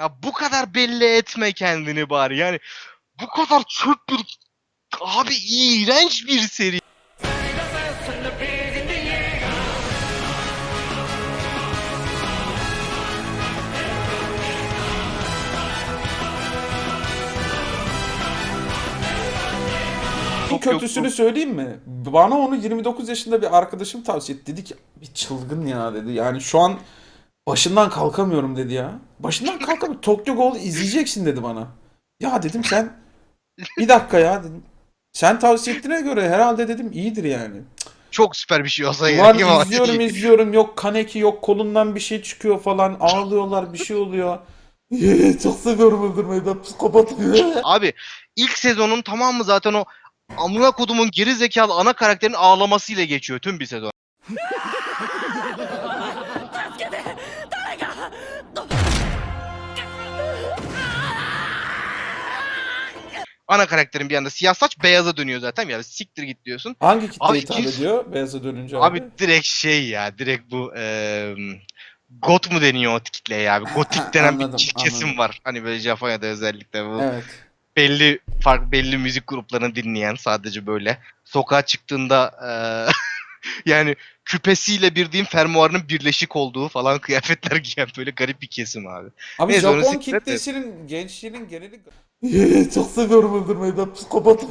Ya bu kadar belli etme kendini bari. Yani bu kadar çöp bir abi iğrenç bir seri. En kötüsünü söyleyeyim mi? Bana onu 29 yaşında bir arkadaşım tavsiye etti. Dedi ki bir çılgın ya dedi. Yani şu an başından kalkamıyorum dedi ya. Başından kalkamıyorum. Tokyo Ghoul izleyeceksin dedi bana. Ya dedim sen bir dakika ya dedim. Sen tavsiye ettiğine göre herhalde dedim iyidir yani. Çok süper bir şey olsa Ulan gerek izliyorum izliyorum yok kaneki yok kolundan bir şey çıkıyor falan ağlıyorlar bir şey oluyor. Çok seviyorum öldürmeyi ben psikopatım. Abi ilk sezonun tamamı zaten o amına kodumun geri zekalı ana karakterin ağlamasıyla geçiyor tüm bir sezon. Ana karakterin bir anda siyah saç beyaza dönüyor zaten yani siktir git diyorsun. Hangi kitle Abi hitap ediyor beyaza dönünce abi? Abi direkt şey ya direkt bu eee got mu deniyor o kitleye ya? Gotik denen Anladım, bir kesim anladım. var. Hani böyle Japonya'da özellikle bu Evet. belli fark belli müzik gruplarını dinleyen sadece böyle sokağa çıktığında eee, yani küpesiyle bildiğin fermuarının birleşik olduğu falan kıyafetler giyen böyle garip bir kesim abi. Abi Neyse, Japon kitlesinin gençliğinin geneli... Çok seviyorum öldürmeyi ben psikopatım.